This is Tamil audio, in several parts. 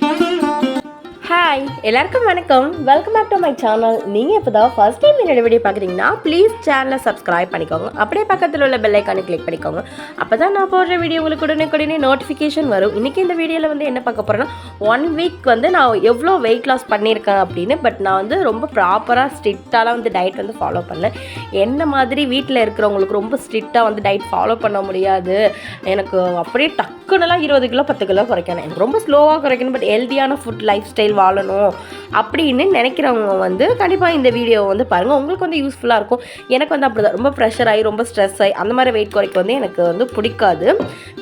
Hi ஹாய் எல்லாருக்கும் வணக்கம். Welcome back to my channel நீங்கள் இப்போ தான் ஃபஸ்ட் டைம் என்னோட வீடியோ பார்க்குறீங்கன்னா ப்ளீஸ் சேனலை சப்ஸ்கிரைப் பண்ணிக்கோங்க. அப்படியே பக்கத்தில் உள்ள பெல் ஐக்கானை கிளிக் பண்ணிக்கோங்க. அப்போ தான் நான் போடுற வீடியோ உங்களுக்கு உடனே உடனே நோட்டிஃபிகேஷன் வரும். இன்றைக்கி இந்த வீடியோவில் வந்து என்ன பார்க்க போகிறேன்னா ஒன் வீக் வந்து நான் எவ்வளோ வெயிட் லாஸ் பண்ணியிருக்கேன் அப்படின்னு பட் நான் வந்து ரொம்ப ப்ராப்பராக ஸ்ட்ரிக்டாலாம் வந்து டயட் வந்து ஃபாலோ பண்ணல என்ன மாதிரி வீட்டில் இருக்கிறவங்களுக்கு ரொம்ப ஸ்ட்ரிக்டாக வந்து டயட் ஃபாலோ பண்ண முடியாது. எனக்கு அப்படியே டக்குனுலாம் இருபது கிலோ பத்து கிலோ குறைக்கணும். எனக்கு ரொம்ப ஸ்லோவாக குறைக்கணும் பட் ஹெல்த்தியான ஃபுட் லைஃப் ஸ்டைல் வாழணும் அப்படின்னு நினைக்கிறவங்க வந்து கண்டிப்பாக இந்த வீடியோவை வந்து பாருங்கள் உங்களுக்கு வந்து யூஸ்ஃபுல்லாக இருக்கும். எனக்கு வந்து அப்படி தான் ரொம்ப ப்ரெஷர் ஆகி ரொம்ப ஸ்ட்ரெஸ் ஆகி அந்த மாதிரி வெயிட் குறைக்க வந்து எனக்கு வந்து பிடிக்காது.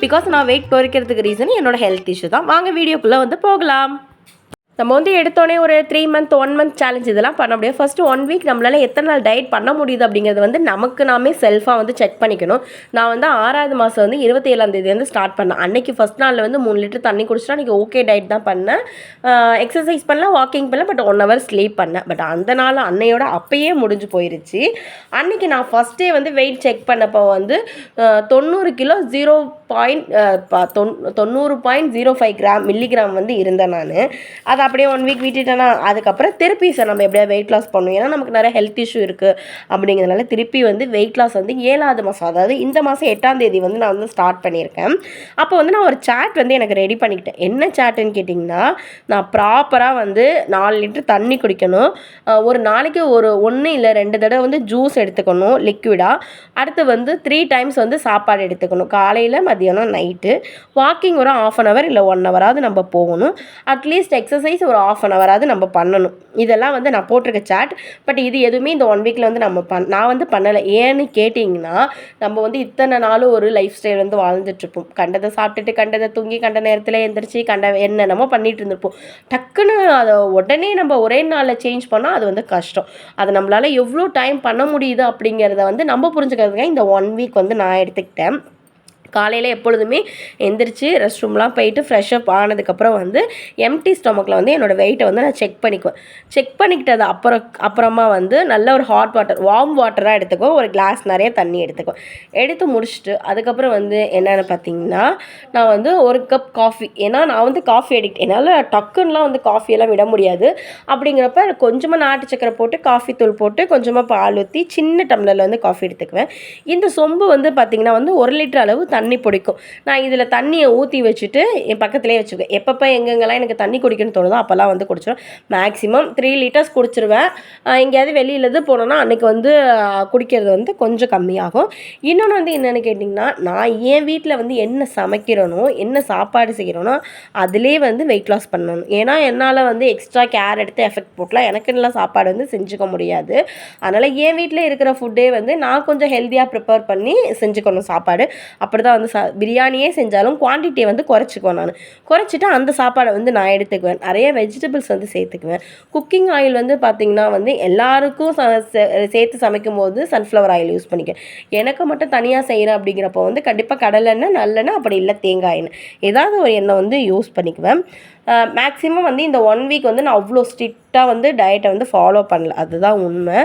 பிகாஸ் நான் வெயிட் குறைக்கிறதுக்கு ரீசன் என்னோட ஹெல்த் இஷ்யூ தான். வாங்க வீடியோக்குள்ளே வந்து போகலாம். நம்ம வந்து எடுத்தோடனே ஒரு three month one month challenge இதெல்லாம் பண்ண முடியாது. ஃபஸ்ட்டு ஒன் வீக் நம்மளால் எத்தனை நாள் டயட் பண்ண முடியுது அப்படிங்கிறது வந்து நமக்கு நாமே செல்ஃபாக வந்து செக் பண்ணிக்கணும். நான் வந்து ஆறாவது மாதம் வந்து இருபத்தி ஏழாம் தேதி வந்து ஸ்டார்ட் பண்ணேன். அன்னைக்கு ஃபஸ்ட் நாளில் வந்து மூணு லிட்டர் தண்ணி குடிச்சிட்டு அன்றைக்கி ஓகே டயட் தான் பண்ணேன். எக்ஸசைஸ் பண்ணல வாக்கிங் பண்ணல பட் ஒன் ஹவர் ஸ்லீப் பண்ணேன். பட் அந்த நாள் அன்னையோட அப்பயே முடிஞ்சு போயிருச்சு. அன்றைக்கி நான் ஃபஸ்ட்டே வந்து வெயிட் செக் பண்ணப்போ வந்து தொண்ணூறு கிலோ ஜீரோ பாயிண்ட் தொண்ணூறு point zero five gram milligram வந்து இருந்தேன் நான். அதை அப்படியே ஒன் வீக் விட்டுட்டேன்னா அதுக்கப்புறம் திருப்பி சார் நம்ம எப்படியா வெயிட் லாஸ் பண்ணுவோம். ஏன்னா நமக்கு நிறைய ஹெல்த் இஷ்யூ இருக்குது அப்படிங்கிறதுனால திருப்பி வந்து வெயிட் லாஸ் வந்து ஏழாவது மாதம் அதாவது இந்த மாதம் எட்டாம் தேதி வந்து நான் வந்து ஸ்டார்ட் பண்ணியிருக்கேன். அப்போ வந்து நான் ஒரு சாட் வந்து எனக்கு ரெடி பண்ணிக்கிட்டேன். என்ன சாட்டுன்னு கேட்டிங்கன்னா நான் ப்ராப்பராக வந்து நாலு லிட்டர் தண்ணி குடிக்கணும். ஒரு நாளைக்கு ஒரு ஒன்று இல்லை ரெண்டு தடவை வந்து ஜூஸ் எடுத்துக்கணும் லிக்விடாக அடுத்து வந்து த்ரீ டைம்ஸ் வந்து சாப்பாடு எடுத்துக்கணும். காலையில் மதியானம் நைட்டு வாக்கிங் ஒரு ஆஃப் அன் ஹவர் இல்லை ஒன் ஹவராவது நம்ம போகணும். அட்லீஸ்ட் எக்ஸசைஸ் ஒரு ஆஃப் அன் ஹவராவது நம்ம பண்ணணும். இதெல்லாம் வந்து நான் போட்டிருக்க சாட் பட் இது எதுவுமே இந்த ஒன் வீக்கில் வந்து நம்ம பண் நான் வந்து பண்ணலை. ஏன்னு கேட்டிங்கன்னா நம்ம வந்து இத்தனை நாளும் ஒரு லைஃப் ஸ்டைல் வந்து வாழ்ந்துட்டுருப்போம். கண்டதை சாப்பிட்டுட்டு கண்டதை தூங்கி கண்ட நேரத்தில் எந்திரிச்சு கண்ட என்னென்னமோ பண்ணிட்டு இருந்திருப்போம். டக்குன்னு அதை உடனே நம்ம ஒரே நாளில் சேஞ்ச் பண்ணால் அது வந்து கஷ்டம். அதை நம்மளால் எவ்வளோ டைம் பண்ண முடியுது அப்படிங்கிறத வந்து நம்ம புரிஞ்சுக்கிறதுக்காக இந்த ஒன் வீக் வந்து நான் எடுத்துக்கிட்டேன். காலையில் எப்பொழுதுமே எந்திரிச்சு ரெஸ்ட் ரூம்லாம் போயிட்டு ஃப்ரெஷ் அப் ஆனதுக்கப்புறம் வந்து எம்டி ஸ்டொமக்கில் வந்து என்னோடய வெயிட்டை வந்து நான் செக் பண்ணிக்குவேன். செக் பண்ணிக்கிட்டது அப்புறம் அப்புறமா வந்து நல்ல ஒரு ஹாட் வாட்டர் வார்ம் வாட்டராக எடுத்துக்கோ ஒரு கிளாஸ் நிறைய தண்ணி எடுத்துக்குவேன். எடுத்து முடிச்சுட்டு அதுக்கப்புறம் வந்து என்னென்னு பார்த்தீங்கன்னா நான் வந்து ஒரு கப் காஃபி ஏன்னா நான் வந்து காஃபி அடிக்ட் என்னால் டக்குன்னெலாம் வந்து காஃபியெல்லாம் விட முடியாது. அப்படிங்கிறப்ப கொஞ்சமாக நாட்டு சக்கரை போட்டு காஃபி தூள் போட்டு கொஞ்சமாக பால் ஊற்றி சின்ன டம்ளரில் வந்து காஃபி எடுத்துக்குவேன். இந்த சொம்பு வந்து பார்த்திங்கன்னா வந்து ஒரு லிட்டர் அளவு தண்ணி பிடிக்கும். நான் இதில் தண்ணியை ஊற்றி வச்சுட்டு என் பக்கத்துலேயே வச்சுக்குவேன். எப்பப்போ எங்கெங்கெல்லாம் எனக்கு தண்ணி குடிக்கணும்னு தோணுதோ அப்போல்லாம் வந்து குடிச்சிடுவேன் மேக்ஸிமம் த்ரீ லிட்டர்ஸ் குடிச்சிருவேன். எங்கேயாவது வெளியிலது போனோன்னா அன்றைக்கி வந்து குடிக்கிறது வந்து கொஞ்சம் கம்மியாகும். இன்னொன்று வந்து என்னென்னு கேட்டிங்கன்னா நான் என் வீட்டில் வந்து என்ன சமைக்கிறேனோ என்ன சாப்பாடு செய்கிறேனோ அதிலே வந்து வெயிட் லாஸ் பண்ணணும். ஏன்னா என்னால் வந்து எக்ஸ்ட்ரா கேர் எடுத்து எஃபெக்ட் போட்டலாம் எனக்குலாம் சாப்பாடு வந்து செஞ்சுக்க முடியாது. அதனால் என் வீட்டில் இருக்கிற ஃபுட்டே வந்து நான் கொஞ்சம் ஹெல்த்தியாக ப்ரிப்பேர் பண்ணி செஞ்சுக்கணும் சாப்பாடு. அப்படி தான் வந்து சா பிரியாணியே செஞ்சாலும் குவான்டிட்டியை வந்து குறைச்சிக்குவேன் நான். குறைச்சிட்டு அந்த சாப்பாடை வந்து நான் எடுத்துக்குவேன். நிறைய வெஜிடபிள்ஸ் வந்து சேர்த்துக்குவேன். குக்கிங் ஆயில் வந்து பார்த்திங்கன்னா வந்து எல்லாருக்கும் ச- சே- சேர்த்து சமைக்கும் போது சன்ஃப்ளவர் ஆயில் யூஸ் பண்ணிக்குவேன். எனக்கு மட்டும் தனியாக செய்கிறேன் அப்படிங்கிறப்போ வந்து கண்டிப்பாக கடலெண்ணெய் நல்லெண்ணெய் அப்படி இல்லை தேங்காய் எண்ணெய். ஏதாவது ஒரு எண்ணெய் வந்து யூஸ் பண்ணிக்குவேன். மேக்ஸிமம் வந்து இந்த ஒன் வீக் வந்து நான் அவ்வளோ ஸ்ட்ரிக்டாக வந்து டயட்டை வந்து ஃபாலோ பண்ணல. அதுதான் உண்மை.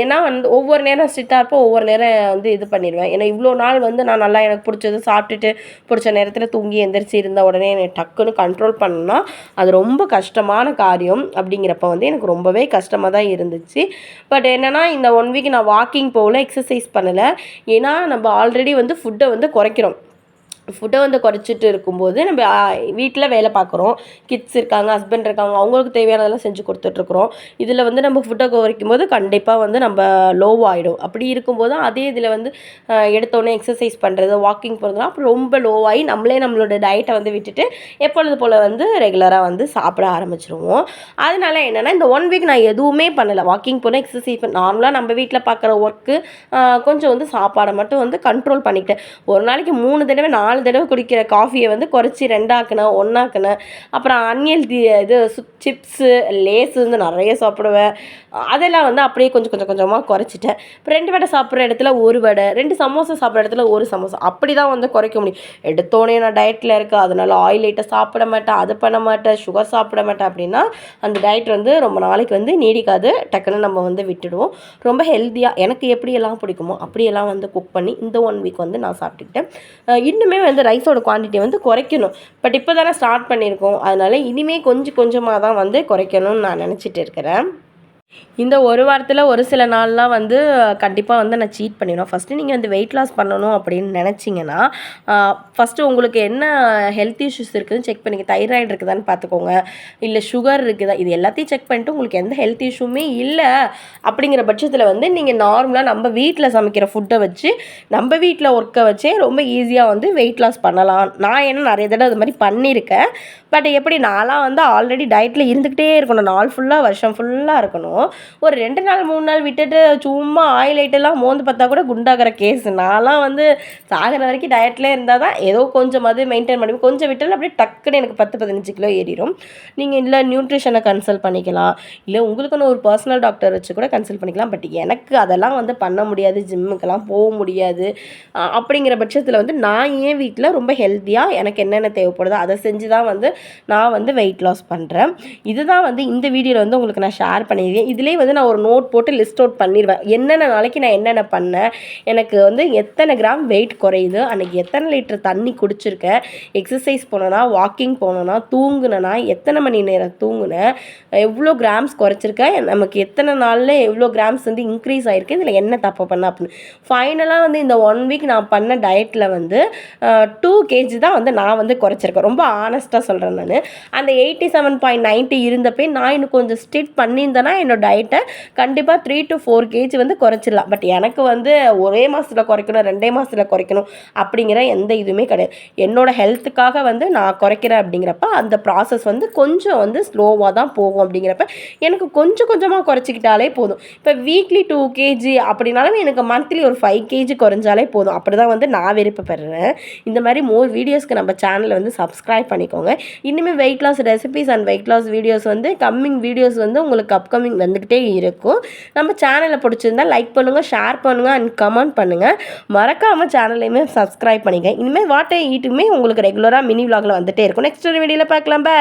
ஏன்னா வந்து ஒவ்வொரு நேரம் ஸ்ட்ரிக்டாக இருப்போம் ஒவ்வொரு நேரம் வந்து இது பண்ணிடுவேன். ஏன்னா இவ்வளோ நாள் வந்து நான் நல்லா எனக்கு பிடிச்சது சாப்பிட்டுட்டு பிடிச்ச நேரத்தில் தூங்கி எந்திரிச்சு இருந்த உடனே என்னை டக்குன்னு கண்ட்ரோல் பண்ணணும்னா அது ரொம்ப கஷ்டமான காரியம் அப்படிங்கிறப்ப வந்து எனக்கு ரொம்பவே கஷ்டமாக தான் இருந்துச்சு. பட் என்னென்னா இந்த ஒன் வீக் நான் வாக்கிங் போகல எக்ஸசைஸ் பண்ணலை. ஏன்னா நம்ம ஆல்ரெடி வந்து ஃபுட்டை வந்து குறைக்கிறோம். ஃபுட்டை வந்து குறைச்சிட்டு இருக்கும்போது நம்ம வீட்டில் வேலை பார்க்குறோம். கிட்ஸ் இருக்காங்க ஹஸ்பண்ட் இருக்காங்க அவங்களுக்கு தேவையானதெல்லாம் செஞ்சு கொடுத்துட்ருக்குறோம். இதில் வந்து நம்ம ஃபுட்டை குறைக்கும் போது கண்டிப்பாக வந்து நம்ம லோவாகிடும் அப்படி இருக்கும்போது அதே இதில் வந்து எடுத்தோடனே எக்ஸசைஸ் பண்ணுறது வாக்கிங் போகிறதுலாம் அப்புறம் ரொம்ப லோவாகி நம்மளே நம்மளோட டயட்டை வந்து விட்டுட்டு எப்பொழுது போல் வந்து ரெகுலராக வந்து சாப்பிட ஆரம்பிச்சிருவோம். அதனால என்னென்னா இந்த ஒன் வீக் நான் எதுவுமே பண்ணலை. வாக்கிங் போனால் எக்ஸசைஸ் பண்ண நார்மலாக நம்ம வீட்டில் பார்க்குற ஒர்க்கு கொஞ்சம் வந்து சாப்பாடை மட்டும் வந்து கண்ட்ரோல் பண்ணிக்கிட்டேன். ஒரு நாளைக்கு மூணு தடவை நாலு தடவை குடிக்கிற காஃபியை வந்து குறைச்சி ரெண்டாக்குனேன் ஒன்றாக்குனேன் அப்புறம் அன்னியல் இது சிப்ஸு லேஸு வந்து நிறைய சாப்பிடுவேன். அதெல்லாம் வந்து அப்படியே கொஞ்சம் கொஞ்சம் கொஞ்சமாக குறைச்சிட்டேன். இப்போ ரெண்டு வடை சாப்பிட்ற இடத்துல ஒரு வடை ரெண்டு சமோசா சாப்பிட்ற இடத்துல ஒரு சமோசா. அப்படி தான் வந்து குறைக்க முடியும். எடுத்தோடனே நான் டயட்டில் இருக்கேன் அதனால் ஆயில் ஐட்டம் சாப்பிட மாட்டேன் அது பண்ண மாட்டேன் சுகர் சாப்பிட மாட்டேன் அப்படின்னா அந்த டயட் வந்து ரொம்ப நாளைக்கு வந்து நீடிக்காது. டக்குன்னு நம்ம வந்து விட்டுடுவோம். ரொம்ப ஹெல்த்தியாக எனக்கு எப்படியெல்லாம் பிடிக்குமோ அப்படியெல்லாம் வந்து குக் பண்ணி இந்த ஒன் வீக் வந்து நான் சாப்பிட்டுக்கிட்டேன். இன்னுமே வந்து ரைஸோட குவான்டிட்டி வந்து குறைக்கணும். பட் இப்போ தானே ஸ்டார்ட் பண்ணியிருக்கோம். அதனால் இனிமேல் கொஞ்சம் கொஞ்சமாக தான் வந்து குறைக்கணும்னு நான் நினச்சிட்டு இருக்கிறேன். இந்த ஒரு வாரத்தில் ஒரு சில நாள்லாம் வந்து கண்டிப்பாக வந்து நான் சீட் பண்ணிடுவேன். ஃபஸ்ட்டு நீங்கள் வந்து வெயிட் லாஸ் பண்ணணும் அப்படின்னு நினச்சிங்கன்னா ஃபஸ்ட்டு உங்களுக்கு என்ன ஹெல்த் இஷ்யூஸ் இருக்குதுன்னு செக் பண்ணிக்க. தைராய்டு இருக்குதான்னு பார்த்துக்கோங்க இல்லை சுகர் இருக்குதா? இது எல்லாத்தையும் செக் பண்ணிட்டு உங்களுக்கு எந்த ஹெல்த் இஷ்யூமே இல்லை அப்படிங்கிற பட்சத்தில் வந்து நீங்கள் நார்மலாக நம்ம வீட்டில் சமைக்கிற ஃபுட்டை வச்சு நம்ம வீட்டில் ஒர்க்கை வச்சே ரொம்ப ஈஸியாக வந்து வெயிட் லாஸ் பண்ணலாம். நான் என்ன நிறைய தடவை அது மாதிரி பண்ணியிருக்கேன். பட் எப்படி நான்லாம் வந்து ஆல்ரெடி டயட்டில் இருந்துக்கிட்டே இருக்கணும். நாள் ஃபுல்லாக வருஷம் ஃபுல்லாக இருக்கணும். ஒரு ரெண்டு நாள் மூணு நாள் விட்டுட்டு சும்மா ஆயில் ஐட்டெல்லாம் மோந்து பார்த்தா கூட குண்டாகிற கேஸ் நான்லாம் வந்து சாகிற வரைக்கும் டயட்லேயே இருந்தால் தான் ஏதோ கொஞ்சம் அது மெயின்டைன் பண்ணி கொஞ்சம் விட்டாலும் அப்படியே டக்குன்னு எனக்கு பத்து பதினஞ்சு கிலோ ஏறிடும் நீங்கள் இல்லை நியூட்ரிஷனை கன்சல்ட் பண்ணிக்கலாம். இல்லை உங்களுக்குன்னு ஒரு பர்சனல் டாக்டர் வச்சு கூட கன்சல்ட் பண்ணிக்கலாம். பட் எனக்கு அதெல்லாம் வந்து பண்ண முடியாது ஜிம்முக்கெல்லாம் போக முடியாது. அப்படிங்கிற பட்சத்தில் வந்து நான் ஏன் வீட்டில் ரொம்ப ஹெல்த்தியாக எனக்கு என்னென்ன தேவைப்படுதோ அதை செஞ்சு தான் வந்து நான் வந்து வெயிட் லாஸ் பண்ணுறேன் இதுதான் வந்து இந்த வீடியோவில் வந்து உங்களுக்கு நான் ஷேர் பண்ணியிருக்கேன். இதிலே வந்து நான் ஒரு நோட் போட்டு லிஸ்ட் அவுட் பண்ணிடுவேன் என்னென்ன நாளைக்கு நான் என்னென்ன பண்ணேன்? எனக்கு வந்து எத்தனை கிராம் வெயிட் குறையுது? அன்றைக்கி எத்தனை லிட்டர் தண்ணி குடிச்சிருக்கேன்? எக்ஸசைஸ் போனேன்னா வாக்கிங் போனேன்னா தூங்குனேன்னா எத்தனை மணி நேரம் தூங்குனேன்? எவ்வளோ கிராம்ஸ் குறைச்சிருக்கேன்? நமக்கு எத்தனை நாளில் எவ்வளோ கிராம்ஸ் வந்து இன்க்ரீஸ் ஆகிருக்கு இதில் என்ன தப்பு பண்ண அப்படின்னு. ஃபைனலாக வந்து இந்த ஒன் வீக் நான் பண்ண டயட்டில் வந்து டூ கேஜி தான் வந்து நான் வந்து குறைச்சிருக்கேன். ரொம்ப ஆனஸ்ட்டாக சொல்கிறேன் நான். அந்த எயிட்டி செவன் பாயிண்ட் நைன்ட்டி இருந்தப்போ நான் இன்னும் கொஞ்சம் ஸ்ட்ரிட் பண்ணியிருந்தேன்னா என்னோட டயட்டை கண்டிப்பாக த்ரீ டு ஃபோர் கேஜி வந்து குறைச்சிடலாம். பட் எனக்கு வந்து ஒரே மாதத்தில் குறைக்கணும் ரெண்டே மாதத்தில் குறைக்கணும் அப்படிங்கிற எந்த இதுவுமே கிடையாது. என்னோடய ஹெல்த்துக்காக வந்து நான் குறைக்கிறேன் அப்படிங்கிறப்ப அந்த ப்ராசஸ் வந்து கொஞ்சம் வந்து ஸ்லோவாக தான் போகும் அப்படிங்கிறப்ப எனக்கு கொஞ்சம் கொஞ்சமாக குறைச்சிக்கிட்டாலே போதும். இப்போ வீக்லி டூ கேஜி அப்படின்னாலும் எனக்கு மந்த்லி ஒரு ஃபைவ் கேஜி குறைஞ்சாலே போதும். அப்படி தான் வந்து நான் விருப்பப்படுறேன் இந்த மாதிரி மோர் வீடியோஸ்க்கு நம்ம சேனலை வந்து சப்ஸ்கிரைப் பண்ணிக்கோங்க. இனிமேல் weight loss recipes and weight loss videos வந்து கம்மிங் வீடியோஸ் வந்து உங்களுக்கு அப்கமிங் வந்துக்கிட்டே இருக்கும். நம்ம சேனலை பிடிச்சிருந்தா லைக் பண்ணுங்கள் ஷேர் பண்ணுங்கள் அண்ட் கமெண்ட் பண்ணுங்கள் மறக்காமல் சேனலையுமே சப்ஸ்கிரைப் பண்ணிக்க இனிமேல் வாட்டை ஈட்டுமே உங்களுக்கு ரெகுலராக மினி விலாகில் வந்துகிட்டே இருக்கும். நெக்ஸ்ட் ஒரு வீடியோவில் பார்க்கலாம். பாய்